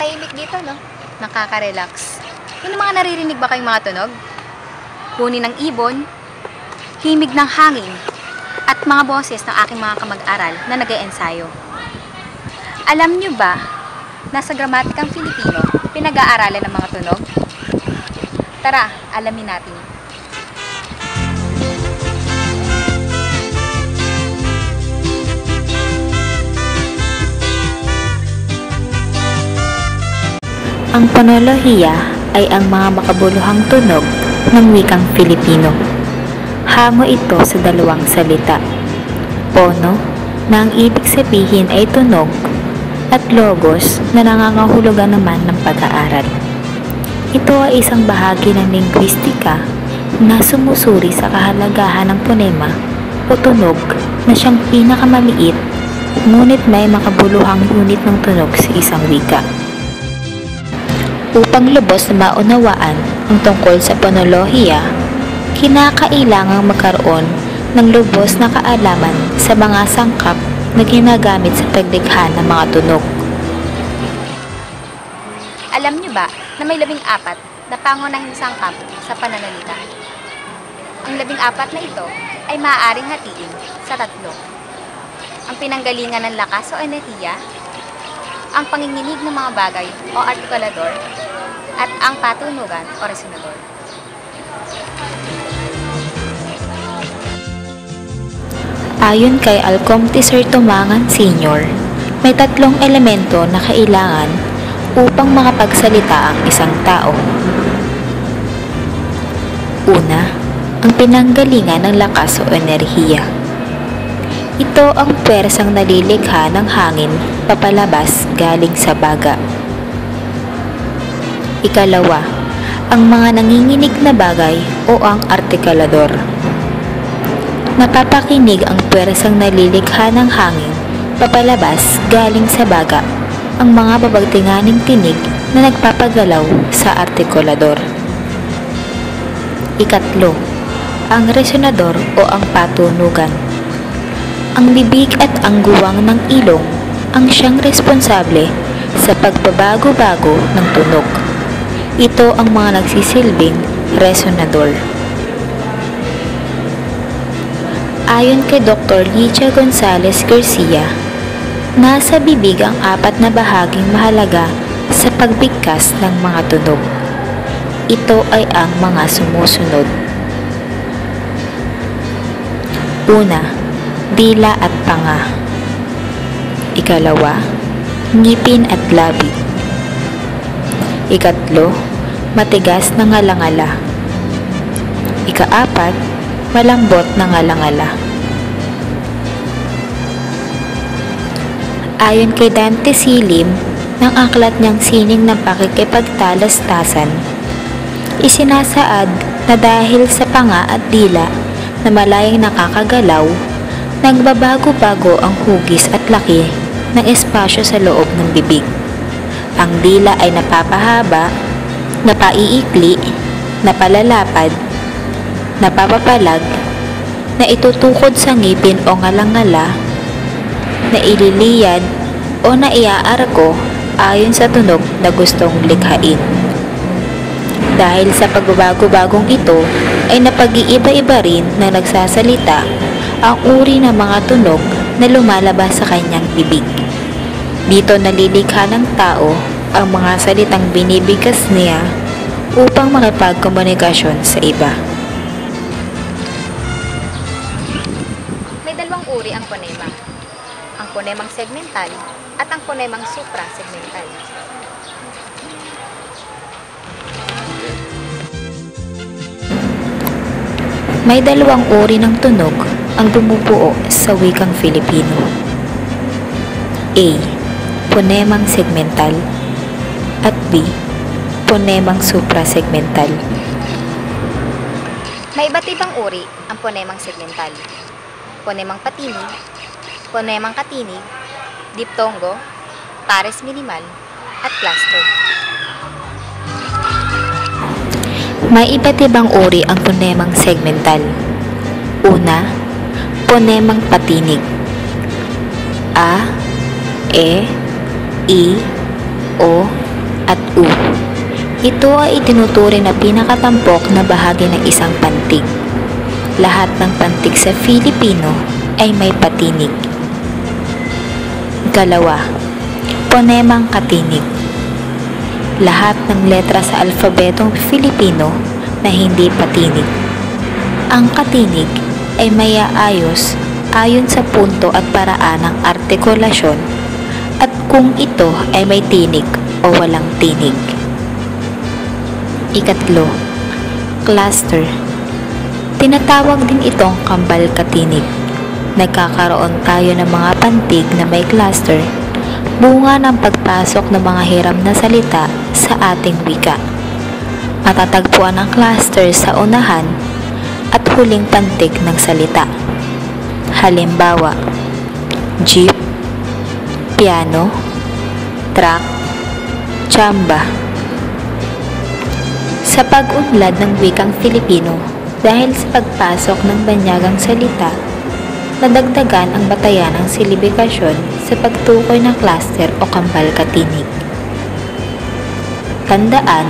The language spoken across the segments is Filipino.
Napakatahimik dito, no? Nakaka-relax. May mga naririnig ba kayong mga tunog? Huni ng ibon, himig ng hangin, at mga boses ng aking mga kamag-aral na nag ensayo Alam nyo ba na sa gramatikang Filipino, pinag-aaralan ng mga tunog? Tara, alamin natin. Ang ponolohiya ay ang mga makabuluhang tunog ng wikang Filipino. Hango ito sa dalawang salita. Pono, na ang ibig sabihin ay tunog, at logos na nangangahulugan naman ng pag-aaral. Ito ay isang bahagi ng linguistika na sumusuri sa kahalagahan ng ponema o tunog na siyang pinakamaliit ngunit may makabuluhang unit ng tunog sa isang wika upang lubos na maunawaan ang tungkol sa ponolohiya, kinakailangang magkaroon ng lubos na kaalaman sa mga sangkap na ginagamit sa paglikha ng mga tunog. Alam niyo ba na may labing apat na pangunahing sangkap sa pananalita? Ang labing apat na ito ay maaaring hatiin sa tatlo. Ang pinanggalingan ng lakas o enerhiya, ang panginginig ng mga bagay o artikulador, at ang patunugan o resonador. Ayon kay Alcomte Sir Tumangan Sr., may tatlong elemento na kailangan upang makapagsalita ang isang tao. Una, ang pinanggalingan ng lakas o enerhiya. Ito ang pwersang nalilikha ng hangin papalabas galing sa baga. Ikalawa, ang mga nanginginig na bagay o ang artikulador. Napapakinig ang pwersang nalilikha ng hangin papalabas galing sa baga ang mga babagtinganing tinig na nagpapagalaw sa artikulador. Ikatlo, ang resonador o ang patunugan. Ang bibig at ang guwang ng ilong ang siyang responsable sa pagbabago-bago ng tunog. Ito ang mga nagsisilbing resonador. Ayon kay Dr. Lidia Gonzalez Garcia, nasa bibig ang apat na bahaging mahalaga sa pagbigkas ng mga tunog. Ito ay ang mga sumusunod. Una, dila at panga. Ikalawa, ngipin at labi. Ikatlo, matigas na ngalangala. Ikaapat, malambot na ngalangala. Ayon kay Dante Silim, ng aklat niyang sining ng pakikipagtalastasan, isinasaad na dahil sa panga at dila na malayang nakakagalaw, nagbabago-bago ang hugis at laki ng espasyo sa loob ng bibig. Ang dila ay napapahaba, napaiikli, napalalapad, napapapalag, na itutukod sa ngipin o ngalangala, na ililiyad o na iaarko ayon sa tunog na gustong likhain. Dahil sa pagbabago-bagong ito ay napag-iiba-iba rin na nagsasalita ang uri ng mga tunog na lumalabas sa kanyang bibig. Dito nalilikha ng tao ang mga salitang binibigkas niya upang makipagkomunikasyon sa iba. May dalawang uri ang ponema. Ang ponemang segmental at ang ponemang supra-segmental. May dalawang uri ng tunog ang bumubuo sa wikang Filipino. A. Ponemang segmental at B. Ponemang suprasegmental. May iba't ibang uri ang ponemang segmental. Ponemang patinig, ponemang katinig, diptongo, pares minimal, at cluster. May iba't ibang uri ang ponemang segmental. Una, ponemang patinig. A, E, I, O, at U. Ito ay itinuturing na pinakatampok na bahagi ng isang pantig. Lahat ng pantig sa Filipino ay may patinig. Galawa, ponemang katinig. Lahat ng letra sa alfabetong Filipino na hindi patinig. Ang katinig ay mayaayos ayon sa punto at paraan ng artikulasyon at kung ito ay may tinig o walang tinig. Ikatlo, cluster. Tinatawag din itong kambal katinig. Nagkakaroon tayo ng mga pantig na may cluster, bunga ng pagpasok ng mga hiram na salita sa ating wika. Matatagpuan ang cluster sa unahan at huling pantig ng salita. Halimbawa, jeep, piano, truck, chamba. Sa pag-unlad ng wikang Filipino, dahil sa pagpasok ng banyagang salita, nadagdagan ang batayan ng silibikasyon sa pagtukoy ng cluster o kambal katinig. Tandaan,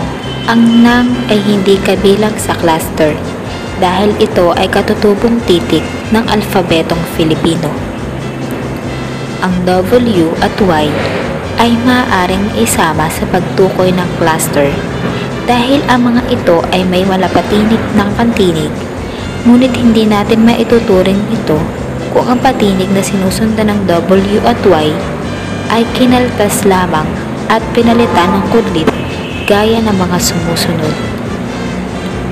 ang nang ay hindi kabilang sa cluster dahil ito ay katutubong titik ng alfabetong Filipino. Ang W at Y ay maaaring isama sa pagtukoy ng cluster dahil ang mga ito ay may malapatinig ng pantinig ngunit hindi natin maituturing ito kung ang patinig na sinusundan ng W at Y ay kinaltas lamang at pinalitan ng kudlit gaya ng mga sumusunod.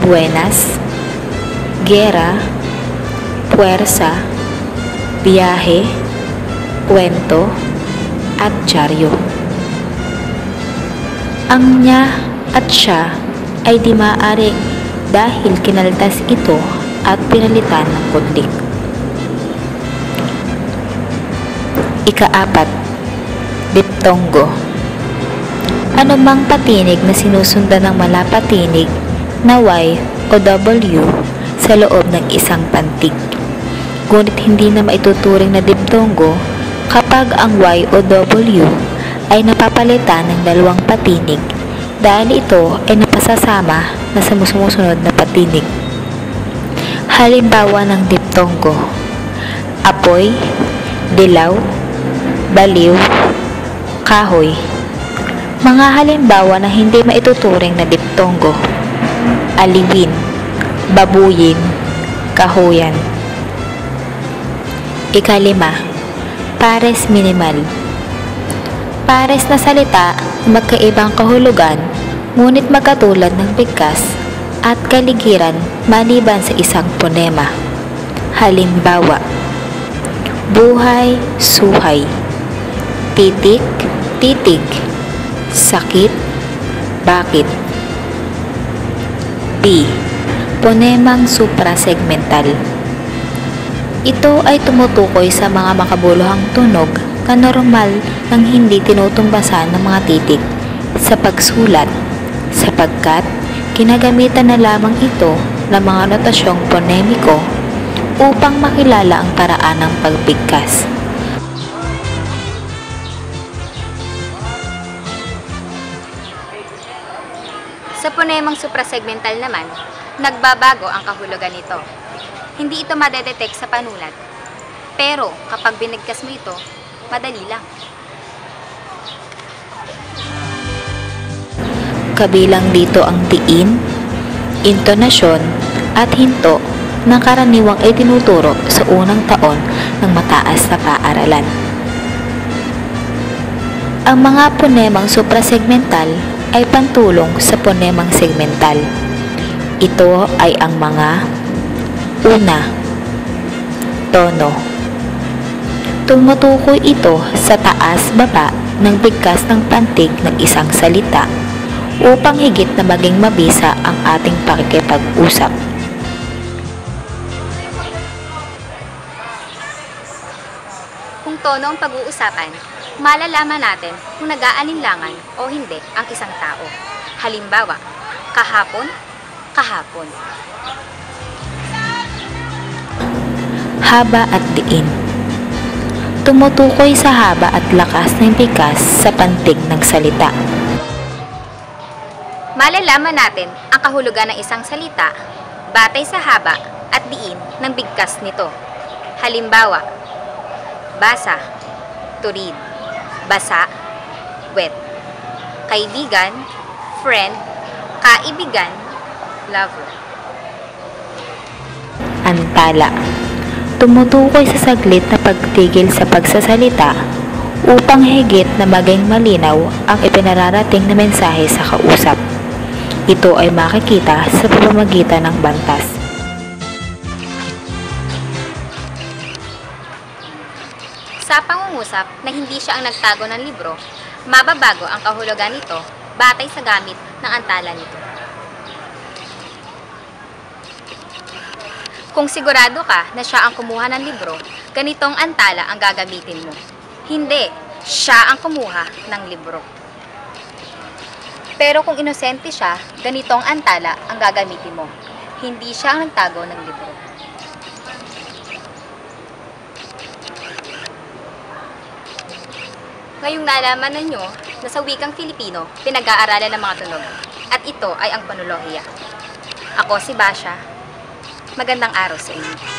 Buenas, gera, puwersa, biyahe, kwento, at dyaryo. Ang niya at siya ay di maaari dahil kinaltas ito at pinalitan ng kudlik. Ikaapat, diptongo. Ano mang patinig na sinusundan ng malapatinig na Y o W sa loob ng isang pantig. Ngunit hindi na maituturing na diptongo kapag ang Y o W ay napapalitan ng dalawang patinig dahil ito ay napasasama na sa sumusunod na patinig. Halimbawa ng diptongo, apoy, dilaw, baliw, kahoy. Mga halimbawa na hindi maituturing na diptongo, aliwin, babuyin, kahuyan. Ikalima, pares minimal. Pares na salita na magkaibang kahulugan, ngunit magkatulad ng bigkas at kaligiran maliban sa isang ponema. Halimbawa, buhay, suhay, titik, titig, sakit, bakit. B. Ponemang suprasegmental. Ito ay tumutukoy sa mga makabuluhang tunog na normal nang hindi tinutumbasan ng mga titik sa pagsulat sapagkat kinagamitan na lamang ito ng mga notasyong ponemiko upang makilala ang paraan ng pagbigkas. Sa ponemang suprasegmental naman, nagbabago ang kahulugan nito. Hindi ito madedetect sa panulat. Pero kapag binigkas mo ito, madali lang. Kabilang dito ang diin, intonasyon, at hinto na karaniwang ay tinuturo sa unang taon ng mataas na paaralan. Ang mga ponemang suprasegmental ay pantulong sa ponemang segmental. Ito ay ang mga una, tono. Tumutukoy ito sa taas-baba ng bigkas ng pantig ng isang salita upang higit na maging mabisa ang ating pakikipag-usap. Kung tono ang pag-uusapan, malalaman natin kung nag-aalinlangan o hindi ang isang tao. Halimbawa, kahapon, kahapon. Haba at diin. Tumutukoy sa haba at lakas ng bigkas sa pantig ng salita. Malalaman natin ang kahulugan ng isang salita batay sa haba at diin ng bigkas nito. Halimbawa, basa, turid, basa, wet, kaibigan, friend, kaibigan, lover. Antala. Tumutukoy sa saglit na pagtigil sa pagsasalita upang higit na maging malinaw ang ipinararating na mensahe sa kausap. Ito ay makikita sa pamamagitan ng bantas. Sa pangungusap na hindi siya ang nagtago ng libro, mababago ang kahulugan nito batay sa gamit ng antala nito. Kung sigurado ka na siya ang kumuha ng libro, ganitong antala ang gagamitin mo. Hindi, siya ang kumuha ng libro. Pero kung inosente siya, ganitong antala ang gagamitin mo. Hindi siya ang nagtago ng libro. Ngayong nalaman ninyo na sa wikang Filipino, pinag-aaralan ng mga tunog. At ito ay ang panulohiya. Ako si Basha. Magandang araw sa inyo.